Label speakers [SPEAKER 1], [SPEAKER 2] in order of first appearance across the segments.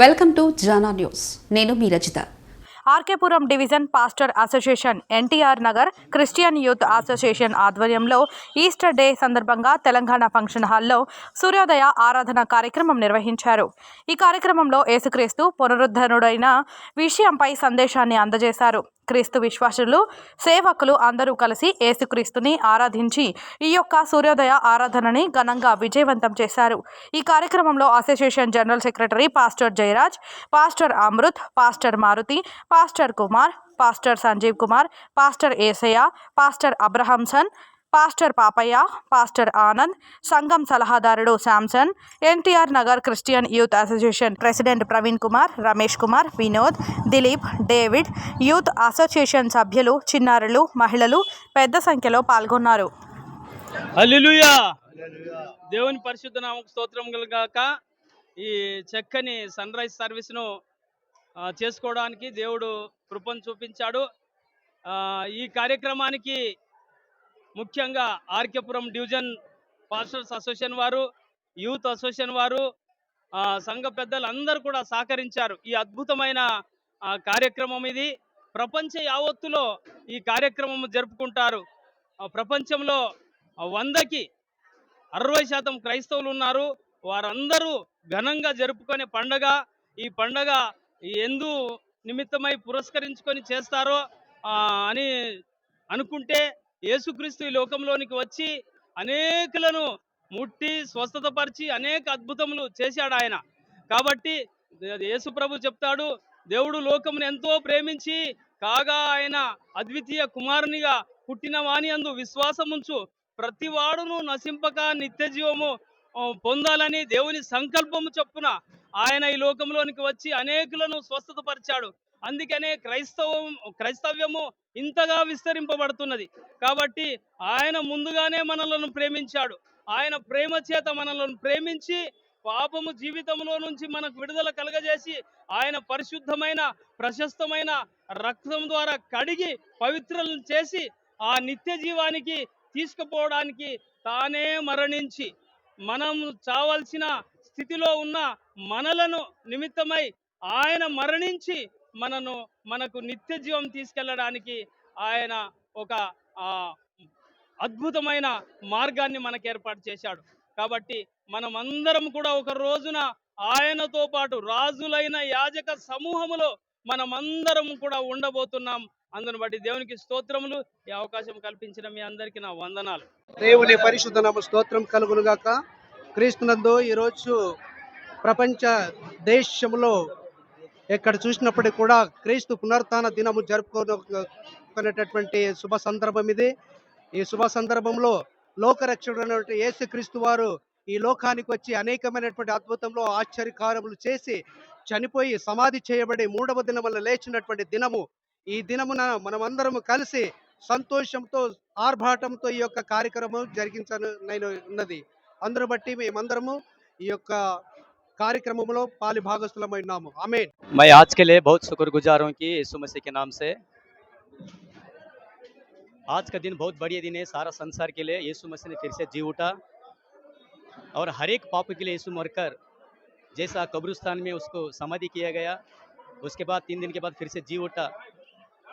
[SPEAKER 1] Welcome to Jana news. నేను మీ Rachitha.
[SPEAKER 2] RK Puram division pastor association NTR Nagar Christian youth association ఆధ్వర్యంలో Easter day సందర్భంగా Telangana function హాల్లో సూర్యోదయ ఆరాధన కార్యక్రమం నిర్వహించారు. ఈ కార్యక్రమంలో యేసుక్రీస్తు పునరుద్ధరణుడైన విషయంపై సందేశాన్ని అందజేశారు. క్రీస్తు విశ్వాసులు సేవకులు అందరూ కలిసి ఏసుక్రీస్తుని ఆరాధించి ఈ యొక్క సూర్యోదయ ఆరాధనని ఘనంగా విజయవంతం చేశారు. ఈ కార్యక్రమంలో association general secretary pastor Jayaraj pastor Amrit pastor Maruthi pastor Kumar pastor Sanjeev Kumar pastor Esayya pastor Abrahamson pastor Papayya pastor Anand సంఘం సలహాదారుడు Samson NTR Nagar Christian youth association president Praveen Kumar Ramesh Kumar Vinod Dileep David youth association సభ్యులు చిన్నారులు మహిళలు పెద్ద సంఖ్యలో పాల్గొన్నారు.
[SPEAKER 3] దేవుని పరిశుద్ధ నామకు స్తోత్రం కలగాక ఈ చక్కని సన్ రైజ్ సర్వీస్ను చేసుకోవడానికి దేవుడు కృపను చూపించాడు. ఈ కార్యక్రమానికి ముఖ్యంగా ఆర్కేపురం డివిజన్ పాస్టర్స్ అసోసియేషన్ వారు యూత్ అసోసియేషన్ వారు ఆ, సంఘ పెద్దలు అందరూ కూడా సహకరించారు. ఈ అద్భుతమైన కార్యక్రమం ఇది. ప్రపంచ యావత్తులో ఈ కార్యక్రమం జరుపుకుంటారు. ప్రపంచంలో వందకి అరవై శాతం క్రైస్తవులు ఉన్నారు. వారందరూ ఘనంగా జరుపుకునే పండగ. ఈ పండగ ఎందు నిమిత్తమై పురస్కరించుకొని చేస్తారో అని అనుకుంటే యేసుక్రీస్తు ఈ లోకంలోనికి వచ్చి అనేకులను ముట్టి స్వస్థతపరిచి అనేక అద్భుతములు చేశాడు ఆయన. కాబట్టి యేసు ప్రభు చెప్తాడు దేవుడు లోకమును ఎంతో ప్రేమించి కాగా ఆయన అద్వితీయ కుమారునిగా పుట్టిన వాణి అందు విశ్వాసముంచు ప్రతి వాడును నశింపక నిత్య జీవము పొందాలని దేవుని సంకల్పము చొప్పున ఆయన ఈ లోకంలోనికి వచ్చి అనేకులను స్వస్థతపరిచాడు. అందుకనే క్రైస్తవం క్రైస్తవ్యము ఇంతగా విస్తరింపబడుతున్నది. కాబట్టి ఆయన ముందుగానే మనలను ప్రేమించాడు. ఆయన ప్రేమ చేత మనలను ప్రేమించి పాపము జీవితంలో నుంచి మనకు విడుదల కలగజేసి ఆయన పరిశుద్ధమైన ప్రశస్తమైన రక్తం ద్వారా కడిగి పవిత్రలను చేసి ఆ నిత్య జీవానికి తీసుకుపోవడానికి తానే మరణించి మనం చావాల్సిన స్థితిలో ఉన్న మనలను నిమిత్తమై ఆయన మరణించి మనను మనకు నిత్య జీవం తీసుకెళ్ళడానికి ఆయన ఒక ఆ, అద్భుతమైన మార్గాన్ని మనకు ఏర్పాటు చేశాడు. కాబట్టి మనమందరం కూడా ఒక రోజున ఆయనతో పాటు రాజులైన యాజక సమూహములో మనమందరం కూడా ఉండబోతున్నాం. అందును బట్టి దేవునికి స్తోత్రములు. ఈ అవకాశం కల్పించిన మీ అందరికీ నా వందనాలు.
[SPEAKER 4] దేవుని పరిశుద్ధ నామ స్తోత్రం కలుగునుగాక. క్రీస్తునందు ఈరోజు ప్రపంచ దేశంలో ఎక్కడ చూసినప్పటికీ కూడా క్రీస్తు పునర్థాన దినము జరుపుకునేటటువంటి శుభ సందర్భం ఇది. ఈ శుభ సందర్భంలో లోకరక్షకుడైనటువంటి యేసు క్రీస్తు వారు ఈ లోకానికి వచ్చి అనేకమైనటువంటి అద్భుతంలో ఆశ్చర్యకారములు చేసి చనిపోయి సమాధి చేయబడి మూడవ దినమున లేచినటువంటి దినము. ఈ దినమున మనమందరము కలిసి సంతోషంతో ఆర్భాటంతో ఈ యొక్క కార్యక్రమం జరిగించను నేను ఉన్నది. అందరు బట్టి మేమందరము ఈ యొక్క కార్యక్రమంలో పాలి భాగస్థులమైనాము ఆమె
[SPEAKER 5] मैं आज के लिए बहुत शुक्रगुजार हूँ कि यीशु मसीह के नाम से आज का दिन बहुत बढ़िया दिन है सारा संसार के लिए यीशु मसीह ने फिर से जी उठा और हर एक पाप के लिए यीशु मरकर जैसा कब्रिस्तान में उसको समाधि किया गया उसके बाद तीन दिन के बाद फिर से जी उठा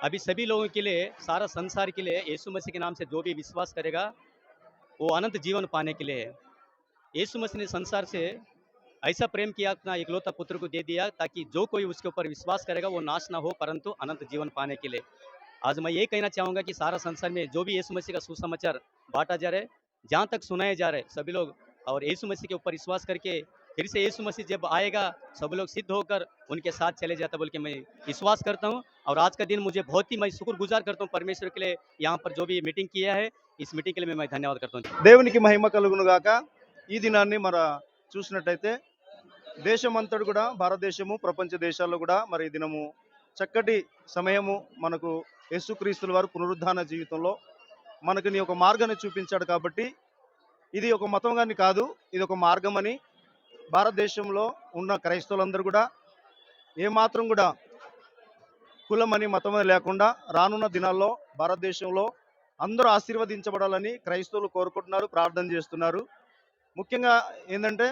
[SPEAKER 5] अभी सभी लोगों के लिए सारा संसार के लिए यीशु मसीह के नाम से जो भी विश्वास करेगा वो अनंत जीवन पाने के लिए है यीशु मसीह ने संसार से ऐसा प्रेम किया अपना इकलौता पुत्र को दे दिया ताकि जो कोई उसके ऊपर विश्वास करेगा वो नाश ना हो परंतु अनंत जीवन पाने के लिए आज मैं ये कहना चाहूँगा कि सारा संसार में जो भी यीशु मसीह का सुसमाचार बांटा जा रहा है जहाँ तक सुनाए जा रहे हैं सभी लोग और यीशु मसीह के ऊपर विश्वास करके फिर से यीशु मसीह जब आएगा सब लोग सिद्ध होकर उनके साथ चले जाता बोल के मैं विश्वास करता हूँ और आज का दिन मुझे बहुत ही मैं शुक्रगुजार करता हूँ परमेश्वर के लिए यहाँ पर जो भी मीटिंग किया है इस मीटिंग के लिए मैं- मैं धन्यवाद करता हूँ
[SPEAKER 6] దేవునికి మహిమ కలుగును గాక ఈ దినాన్ని మన చూసినట్టయితే దేశమంతటి కూడా భారతదేశము ప్రపంచ దేశాల్లో కూడా మరి దినము చక్కటి సమయము మనకు యేసుక్రీస్తుల వారు పునరుద్ధాన జీవితంలో మనకు నీ ఒక మార్గాన్ని చూపించాడు కాబట్టి ఇది ఒక మతం కానీ కాదు ఇది ఒక మార్గం అని భారతదేశంలో ఉన్న క్రైస్తవులందరూ కూడా ఏమాత్రం కూడా కులమని మతమని లేకుండా రానున్న దినాల్లో భారతదేశంలో అందరూ ఆశీర్వదించబడాలని క్రైస్తవులు కోరుకుంటున్నారు ప్రార్థన చేస్తున్నారు. ముఖ్యంగా ఏంటంటే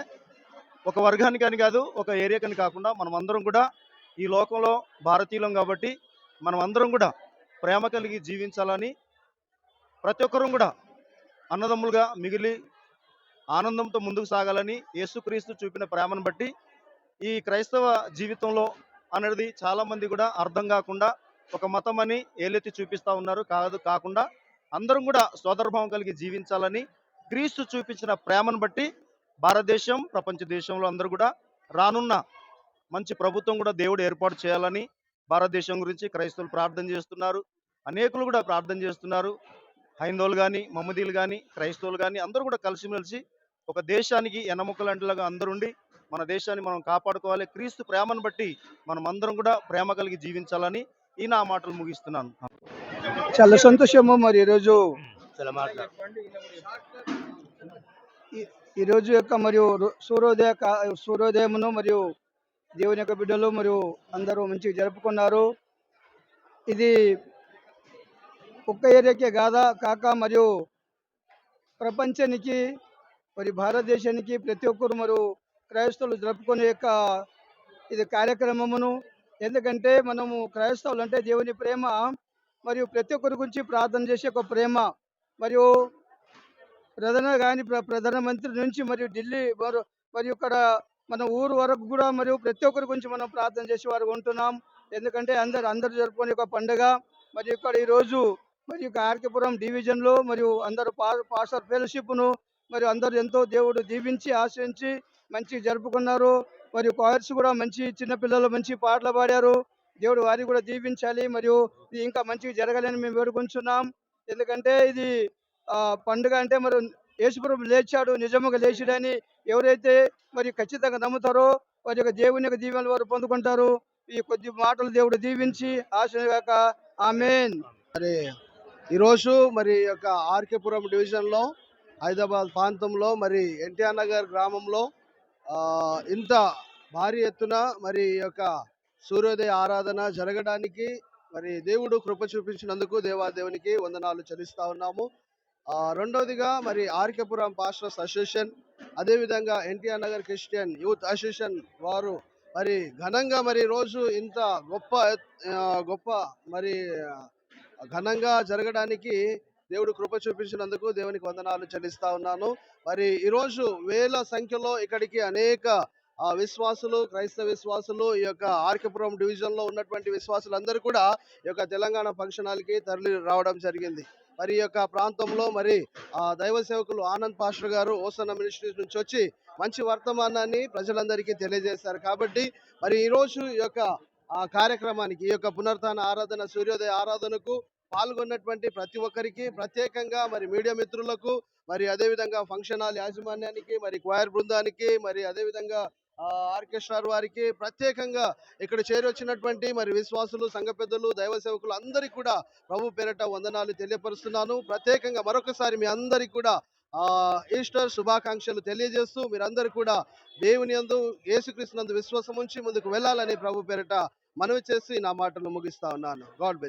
[SPEAKER 6] ఒక వర్గానికి అని కాదు ఒక ఏరియాకని కాకుండా మనం అందరం కూడా ఈ లోకంలో భారతీయులం కాబట్టి మనం అందరం కూడా ప్రేమ కలిగి జీవించాలని ప్రతి ఒక్కరూ కూడా అన్నదమ్ములుగా మిగిలి ఆనందంతో ముందుకు సాగాలని యేసుక్రీస్తు చూపిన ప్రేమను బట్టి ఈ క్రైస్తవ జీవితంలో అనేది చాలామంది కూడా అర్థం కాకుండా ఒక మతం అని ఏలెత్తి చూపిస్తా ఉన్నారు. కాదు కాకుండా అందరం కూడా సోదరభావం కలిగి జీవించాలని క్రీస్తు చూపించిన ప్రేమను బట్టి భారతదేశం ప్రపంచ దేశంలో అందరూ కూడా రానున్న మంచి ప్రభుత్వం కూడా దేవుడు ఏర్పాటు చేయాలని భారతదేశం గురించి క్రైస్తవులు ప్రార్థన చేస్తున్నారు. అనేకులు కూడా ప్రార్థన చేస్తున్నారు. హైందవులు కానీ మమ్మదీలు కానీ క్రైస్తవులు కానీ అందరూ కూడా కలిసిమెలిసి ఒక దేశానికి ఎన్నముకలంటిలాగా అందరుండి మన దేశాన్ని మనం కాపాడుకోవాలి. క్రీస్తు ప్రేమను బట్టి మనం అందరం కూడా ప్రేమ కలిగి జీవించాలని ఈ నా మాటలు ముగిస్తున్నాను.
[SPEAKER 7] చాలా సంతోషము మరి ఈరోజు. ఈ- రోజు యొక్క మరియు సూర్యోదయ సూర్యోదయమును మరియు దేవుని యొక్క బిడ్డలు మరియు అందరూ మంచిగా జరుపుకున్నారు. ఇది ఒక్క ఏరియాకే కాదా కాక మరియు ప్రపంచానికి మరి భారతదేశానికి ప్రతి ఒక్కరు మరియు క్రైస్తవులు జరుపుకునే యొక్క ఇది కార్యక్రమమును. ఎందుకంటే మనము క్రైస్తవులు అంటే దేవుని ప్రేమ మరియు ప్రతి ఒక్కరి గురించి ప్రార్థన చేసే ఒక ప్రేమ మరియు ప్రధాన కానీ ప్రధానమంత్రి నుంచి మరియు ఢిల్లీ మరియు మరి ఇక్కడ మన ఊరు వరకు కూడా మరియు ప్రతి ఒక్కరి గురించి మనం ప్రార్థన చేసి వారు ఉంటున్నాం. ఎందుకంటే అందరు అందరు జరుపుకునే ఒక పండుగ. మరియు ఇక్కడ ఈరోజు మరియు కార్కిపురం డివిజన్లో మరియు అందరు పా పాస్టర్ ఫెలోషిప్ను మరియు అందరూ ఎంతో దేవుడు దీవించి ఆశ్రయించి మంచి జరుపుకున్నారు. మరియు కాయర్స్ కూడా మంచి చిన్నపిల్లలు మంచి పాటలు పాడారు. దేవుడు వారిని కూడా దీవించాలి. మరియు ఇంకా మంచిగా జరగాలని మేము వేడుకుంటున్నాం ఎందుకంటే ఇది పండుగ అంటే మరి యేసుప్రభు లేచాడు నిజముగా లేచాడని ఎవరైతే మరి ఖచ్చితంగా నమ్ముతారో వారి యొక్క దేవుని యొక్క దీవెనలు వారు పొందుకుంటారు. ఈ కొద్ది మాటలు దేవుడు దీవించి ఆశగాక ఆమెన్.
[SPEAKER 4] ఈరోజు మరి యొక్క ఆర్కేపురం డివిజన్లో హైదరాబాద్ ప్రాంతంలో మరి ఎన్టీఆర్ నగర్ గ్రామంలో ఆ, ఇంత భారీ ఎత్తున మరి యొక్క సూర్యోదయ ఆరాధన జరగడానికి మరి దేవుడు కృప చూపించినందుకు దేవాదేవునికి వందనాలు చెల్లిస్తా ఉన్నాము. రెండవదిగా మరి ఆర్కేపురం పాస్టర్స్ అసోసియేషన్ అదేవిధంగా NTR Nagar Christian youth association వారు మరి ఘనంగా మరి రోజు ఇంత గొప్ప గొప్ప మరి ఘనంగా జరగడానికి దేవుడు కృప చూపించినందుకు దేవునికి వందనాలు చెల్లిస్తా ఉన్నాను. మరి ఈరోజు వేల సంఖ్యలో ఇక్కడికి అనేక విశ్వాసులు క్రైస్తవ విశ్వాసులు ఈ యొక్క ఆర్కేపురం డివిజన్లో ఉన్నటువంటి ఉన్నటువంటి విశ్వాసులందరూ కూడా ఈ యొక్క తెలంగాణ ఫంక్షన్ హాల్కి తరలి రావడం జరిగింది. మరి యొక్క ప్రాంతంలో మరి ఆ దైవ సేవకులు ఆనంద్ పాస్టర్ గారు ఓసన్న మినిస్ట్రీస్ నుంచి వచ్చి మంచి వర్తమానాన్ని ప్రజలందరికీ తెలియజేశారు. కాబట్టి మరి ఈ రోజు ఈ యొక్క ఆ కార్యక్రమానికి ఈ యొక్క పునరుత్థాన ఆరాధన సూర్యోదయ ఆరాధనకు పాల్గొన్నటువంటి ప్రతి ఒక్కరికి ప్రత్యేకంగా మరి మీడియా మిత్రులకు మరి అదేవిధంగా ఫంక్షన్ హాల్ యాజమాన్యానికి మరి క్వైర్ బృందానికి మరి అదేవిధంగా ఆ, వారికి ప్రత్యేకంగా ఇక్కడ చేరి వచ్చినటువంటి మరి విశ్వాసులు సంఘ పెద్దలు దైవ సేవకులు అందరికీ కూడా ప్రభు పేరట వందనాలు తెలియపరుస్తున్నాను. ప్రత్యేకంగా మరొకసారి మీ అందరికీ కూడా ఆ ఈస్టర్ శుభాకాంక్షలు తెలియజేస్తూ మీరందరూ కూడా దేవుని అందు యేసుక్రీస్తునందు విశ్వాసం ఉంచి ముందుకు వెళ్ళాలని ప్రభు పేరట మనవి చేసి నా మాటలు ముగిస్తా ఉన్నాను. గాడ్ బెస్